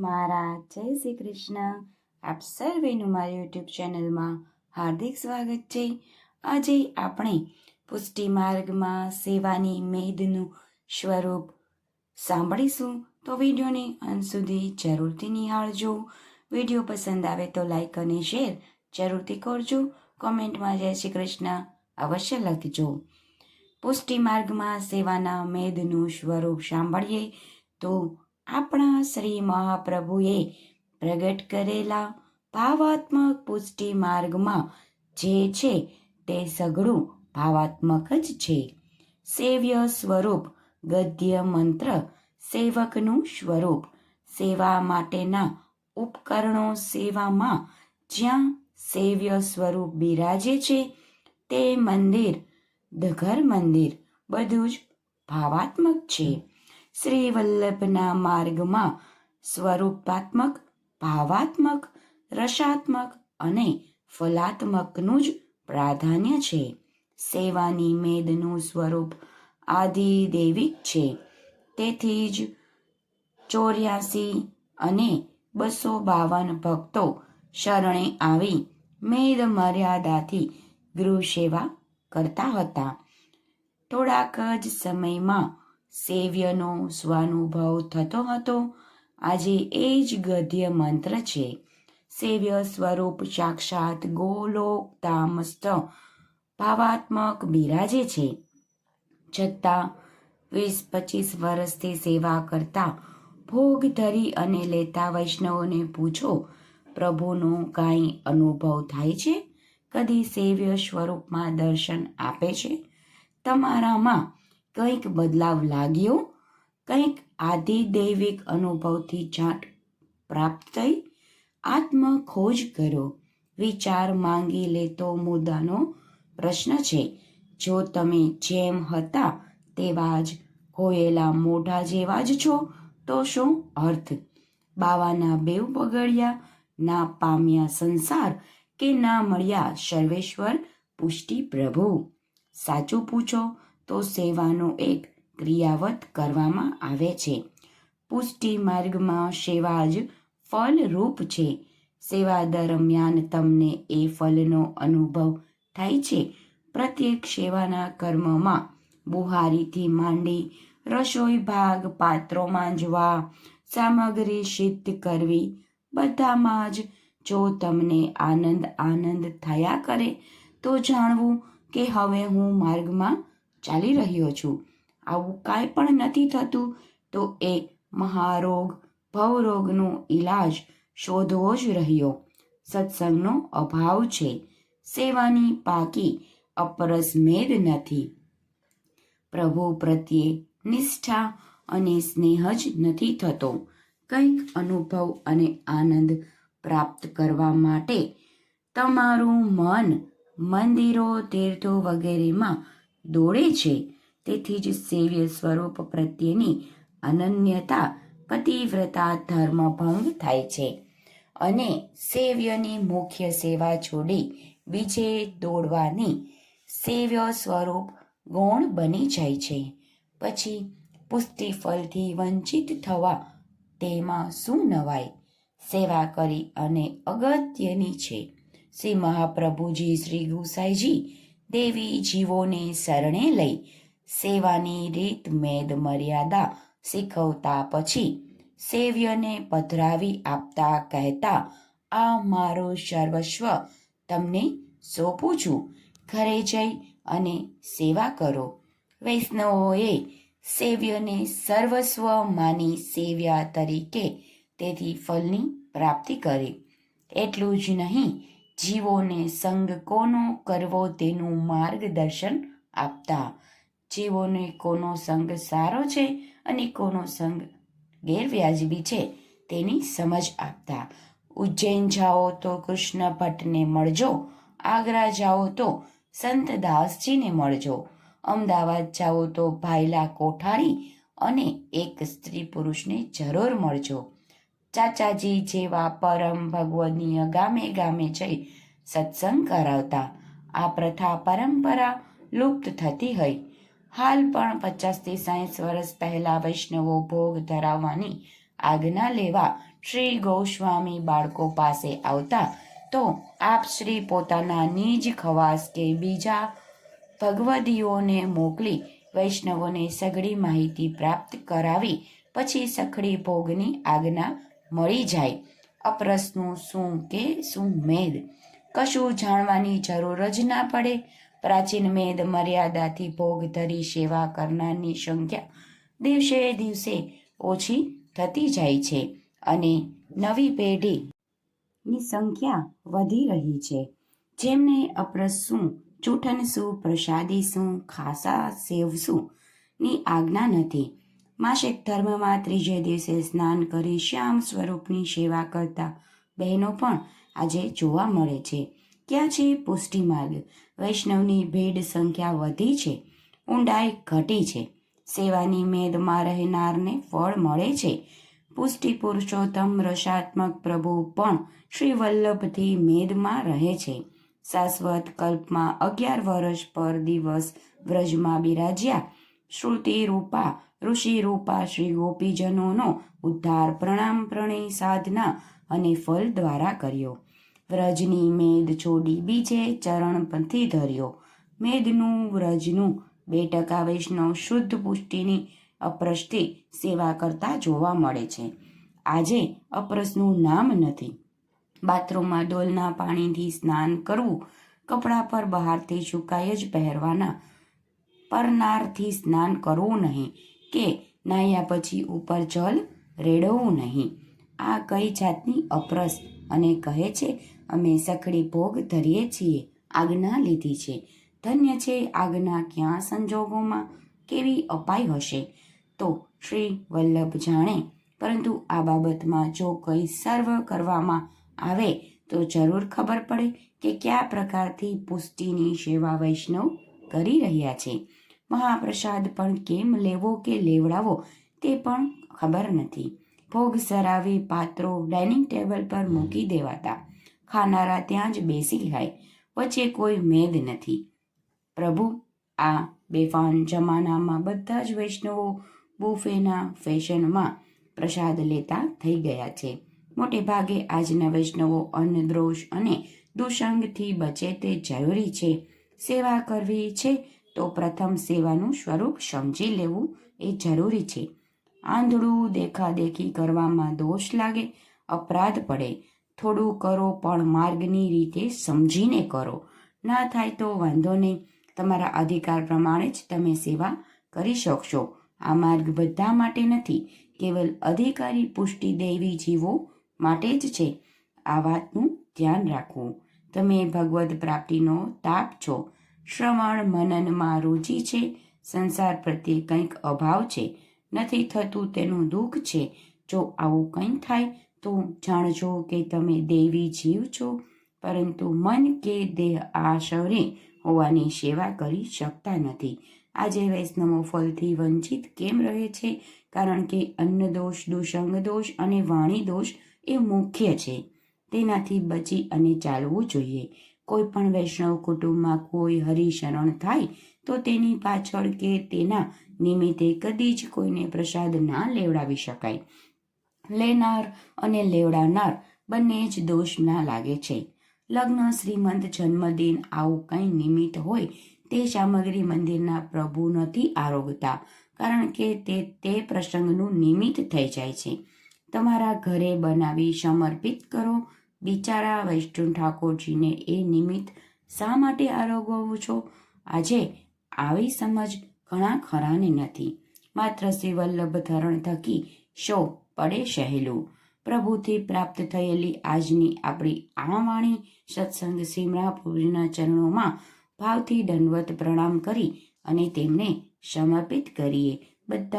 મારા, જય શ્રી કૃષ્ણ. આપ સર્વેનું મારી યુટ્યુબ ચેનલમાં હાર્દિક સ્વાગત છે. આજે આપણે પુષ્ટિ માર્ગમાં સેવાની મેદનું સ્વરૂપ સાંભળીશું. તો વિડીયોને અંત સુધી જરૂરથી નિહાળજો. વીડિયો પસંદ આવે તો લાઈક અને શેર જરૂરથી કરજો. કોમેન્ટમાં જય શ્રી કૃષ્ણ અવશ્ય લખજો. પુષ્ટિ માર્ગમાં સેવાના મેદનું સ્વરૂપ સાંભળીએ તો આપણા શ્રી મહાપ્રભુએ પ્રગટ કરેલા ભાવાત્મક પુષ્ટિ માર્ગમાં જે છે તે સઘળું ભાવાત્મક જ છે. સેવ્ય સ્વરૂપ ગદ્ય મંત્ર સેવકનું સ્વરૂપ સેવા માટેના ઉપકરણો સેવામાં જ્યાં સેવ્ય સ્વરૂપ બિરાજે છે તે મંદિર ઘર મંદિર બધું જ ભાવાત્મક છે. શ્રી વલ્લભના માર્ગમાં સ્વરૂપાત્મક, ભાવાત્મક, રસાત્મક અને ફલાત્મકનું જ પ્રાધાન્ય છે. સેવાની મેદનું સ્વરૂપ આદિદૈવિક છે. તેથી જ ચોર્યાસી અને બસો બાવન ભક્તો શરણે આવી મેદ મર્યાદાથી ગૃહ સેવા કરતા હતા. થોડાક જ સમયમાં સેવ્યનો સ્વાનુભવ થતો હતો. આજે એ જ ગદ્ય મંત્ર છે. સેવ્ય સ્વરૂપ સાક્ષાત ગોલોકતામસ્ત ભાવાત્મક બિરાજે છે. છતાં વીસ પચીસ વર્ષથી સેવા કરતા ભોગ ધરી અને લેતા વૈષ્ણવોને પૂછો, પ્રભુનો કાંઈ અનુભવ થાય છે? કદી સેવ્ય સ્વરૂપમાં દર્શન આપે છે? તમારામાં કંઈક બદલાવ લાગ્યો, કંઈક આદિદૈવિક અનુભવથી જાટ પ્રાપ્ત થઈ આત્મ ખોજ કરો વિચાર માંગી લેતો મુદ્દાનો પ્રશ્ન છે. જો તમે જેમ હતા તેવા જ હોયેલા મોઢા જેવા જ છો, તો શું અર્થ? બાવાના બેવ બગડ્યા, ના પામ્યા સંસાર કે ના મળ્યા સર્વેશ્વર પુષ્ટિ પ્રભુ? સાચું પૂછો તો સેવાનો એક ક્રિયાવત કરવામાં આવે છે. પુષ્ટિ માર્ગમાં સેવા જ ફલરૂપ છે. સેવા દરમિયાન તમને એ ફલનો અનુભવ થાય છે. પ્રત્યેક સેવાના કર્મમાં બુહારીથી માંડી રસોઈ ભાગ, પાત્રો માંજવા, સામગ્રી સિદ્ધ કરવી, બધામાં જ જો તમને આનંદ આનંદ થયા કરે તો જાણવું કે હવે હું માર્ગમાં ચાલી રહ્યો છું. આવું કાંઈ પણ નથી થતું તો એ મહારોગ, ભવરોગનો ઈલાજ શોધવો જ રહ્યો. સત્સંગનો અભાવ છે. સેવાની પાકી અપરસમેદ નથી. પ્રભુ પ્રત્યે નિષ્ઠા અને સ્નેહ જ નથી થતો. કંઈક અનુભવ અને આનંદ પ્રાપ્ત કરવા માટે તમારું મન મંદિરો, તીર્થો વગેરેમાં દોડે છે. તેથી જ સેવ્ય સ્વરૂપ પ્રત્યેની અનન્યતા, પતિવ્રતા, ધર્મભંગ થાય છે. અને સેવ્યની મુખ્ય સેવા છોડી બીજે દોડવાની સેવ્ય સ્વરૂપ ગૌણ બની જાય છે. પછી પુષ્ટિફલથી વંચિત થવા તેમાં શું નવાય? સેવા કરી અને અગત્યની છે. શ્રી મહાપ્રભુજી, શ્રી ગુસાઈજી દેવી જીવોને શરણે લઈ. સેવાની રીત, મેદ, મર્યાદા શીખવતા પછી સેવ્યને પધરાવી આપતા કહેતા, આ મારું સર્વસ્વ, તમને સોંપું છું. ઘરે જઈ અને સેવા કરો. વૈષ્ણવોએ સેવ્યને સર્વસ્વ માની સેવ્યા તરીકે તેથી ફલની પ્રાપ્તિ કરી. એટલું જ નહીં જીવોને સંગ કોનો કરવો તેનું માર્ગદર્શન આપતા? જીવોને કોનો સંગ સારો છે અને કોનો સંગ ગેરવ્યાજબી છે તેની સમજ આપતા? ઉજ્જૈન જાઓ તો કૃષ્ણ ભટ્ટને મળજો, આગ્રા જાઓ તો સંત દાસજીને મળજો, અમદાવાદ જાઓ તો ભાઈલા કોઠારી અને એક સ્ત્રી પુરુષને જરૂર મળજો. ચાચાજી જેવા પરમ ભગવદનીય ગામે ગામે જઈ સત્સંગ કરાવતા. આ પ્રથા પરંપરા લુપ્ત થતી હોય હાલ પણ પચાસથી સાહીઠ વર્ષ પહેલા વૈષ્ણવો ભોગ ધરાવવાની આજ્ઞા લેવા શ્રી ગોસ્વામી બાળકો પાસે આવતા તો આપ શ્રી પોતાના નિજ ખવાસ કે બીજા ભગવદીઓને મોકલી વૈષ્ણવોને સઘળી માહિતી પ્રાપ્ત કરાવી પછી સખડી ભોગની આજ્ઞા મળી જાય. અપ્રશ્નું શું કે શું મેદ? કશું જાણવાની જરૂર જ ના પડે. પ્રાચીન મેદ મર્યાદાથી ભોગ ધરી સેવા કરનારની સંખ્યા દિવસે દિવસે ઓછી થતી જાય છે અને નવી પેઢીની સંખ્યા વધી રહી છે. જેમને અપ્રસ શું ચૂંટણ શું, પ્રસાદી શું, ખાસા સેવની આજ્ઞા નથી. માસિક ધર્મમાં ત્રીજે દિવસે સ્નાન કરી શ્યામ સ્વરૂપની સેવા કરતા બહેનો પણ આજે જોવા મળે છે. ક્યાં છે? પુષ્ટિ માર્ગ વૈષ્ણવની ભેડ સંખ્યા વધી છે. ઊંડાઈ ઘટી છે. સેવાની મેદમાં રહેનારને ફળ મળે છે. પુષ્ટિ પુરુષોત્તમ રસાત્મક પ્રભુ પણ શ્રી વલ્લભથી મેદમાં રહે છે. શાશ્વત કલ્પમાં અગિયાર વર્ષ પર દિવસ વ્રજમાં બિરાજ્યા. શ્રુતિ રૂપા ઋષિ રૂપા શ્રી ગોપીજનોનો ઉદ્ધાર પ્રણામ પ્રણય સાધના અને ફલ દ્વારા કર્યો. વ્રજની મેદ છોડી બીજે ચરણપંથી ધર્યો. મેદનું વ્રજનું બે ટકા વૈષ્ણવ શુદ્ધ પુષ્ટિની અપ્રસથી સેવા કરતા જોવા મળે છે. આજે અપ્રસનું નામ નથી. બાથરૂમમાં ડોલના પાણીથી સ્નાન કરવું, કપડા પર બહારથી સુકાઈ જ પહેરવાના પરનારથી સ્નાન કરવું નહીં. કે નાહ્યા પછી ઉપર જલ રેડવું નહીં. આ કઈ જાતની અપરસ અને કહે છે, અમે સખડી ભોગ ધરીએ છીએ, આજ્ઞા લીધી છે. ધન્ય છે આજ્ઞા ક્યાં સંજોગોમાં કેવી અપાઈ હશે? તો શ્રી વલ્લભ જાણે, પરંતુ આ બાબતમાં જો કંઈ સર્વ કરવામાં આવે, તો જરૂર ખબર પડે કે કયા પ્રકારથી પુષ્ટિની સેવા વૈષ્ણવ કરી રહ્યા છે. મહાપ્રસાદ પણ કેમ લેવો કે લેવડાવો તે પણ ખબર નથી. ભોગ સરાવી પાત્રો ડાઇનિંગ ટેબલ પર મૂકી દેવાતા. ખાનારા ત્યાં જ બેસી જાય વચ્ચે કોઈ મેદ નથી. પ્રભુ, આ બેફાન જમાનામાં બધા જ વૈષ્ણવો બુફેના ફેશનમાં પ્રસાદ લેતા થઈ ગયા છે. મોટે ભાગે આજના વૈષ્ણવો અન્નદ્રોષ અને દુષંગથી બચે તે જરૂરી છે. સેવા કરવી છે તો પ્રથમ સેવાનું સ્વરૂપ સમજી લેવું એ જરૂરી છે. આંધળું દેખાદેખી કરવામાં દોષ લાગે, અપરાધ પડે. થોડું કરો પણ માર્ગની રીતે સમજીને કરો. ના થાય તો વાંધો નહીં. તમારા અધિકાર પ્રમાણે જ તમે સેવા કરી શકશો. આ માર્ગ બધા માટે નથી, કેવલ અધિકારી પુષ્ટિ દેવી જીવો માટે જ છે. આ વાતનું ધ્યાન રાખવું. તમે ભગવદ પ્રાપ્તિનો તાપ છો. શ્રવણ મનનમાં રુચિ છે. સંસાર પ્રત્યે કંઈક અભાવ છે. નથી થતું તેનું દુઃખ છે. જો આવું કંઈ થાય, તો જાણજો કે તમે દેવી જીવ છો. પરંતુ મન કે દેહ આ શરીરે હોવાની સેવા કરી શકતા નથી. આજે વૈષ્ણવો ફલથી વંચિત કેમ રહે છે? કારણ કે અન્ન દોષ, દુષંગ દોષ અને વાણી દોષ એ મુખ્ય છે. તેનાથી બચી અને ચાલવું જોઈએ. કોઈ પણ વૈષ્ણવ કુટુંબમાં કોઈ હરિશરણ થાય, તો તેની પાછળ કે તેના નિમિત્તે કદી જ કોઈને પ્રસાદ ના લેવડાવી શકાય. લેનાર અને લેવડાનાર બંને જ દોષ ના લાગે છે. લગ્ન, શ્રીમંત જન્મદિન આવું કંઈ નિમિત્ત હોય, તે સામગ્રી મંદિરના પ્રભુ નથી આરોગતા, કારણ કે તે તે પ્રસંગનું નિમિત્ત થઈ જાય છે. તમારા ઘરે બનાવી સમર્પિત કરો બિચારા વૈષ્ણવ ઠાકોરજીને એ નિમિત્ત શા માટે આરોગવું છો? આજે આવી સમજ ઘણા ખરાને નથી. માત્ર શ્રી વલ્લભ ધરણ થકી શો પડે સહેલું. પ્રભુથી પ્રાપ્ત થયેલી આજની આપણી આ વાણી સત્સંગ સિમરાપુરીના ચરણોમાં ભાવથી દંડવત પ્રણામ કરી અને તેમને સમર્પિત કરીએ. બધા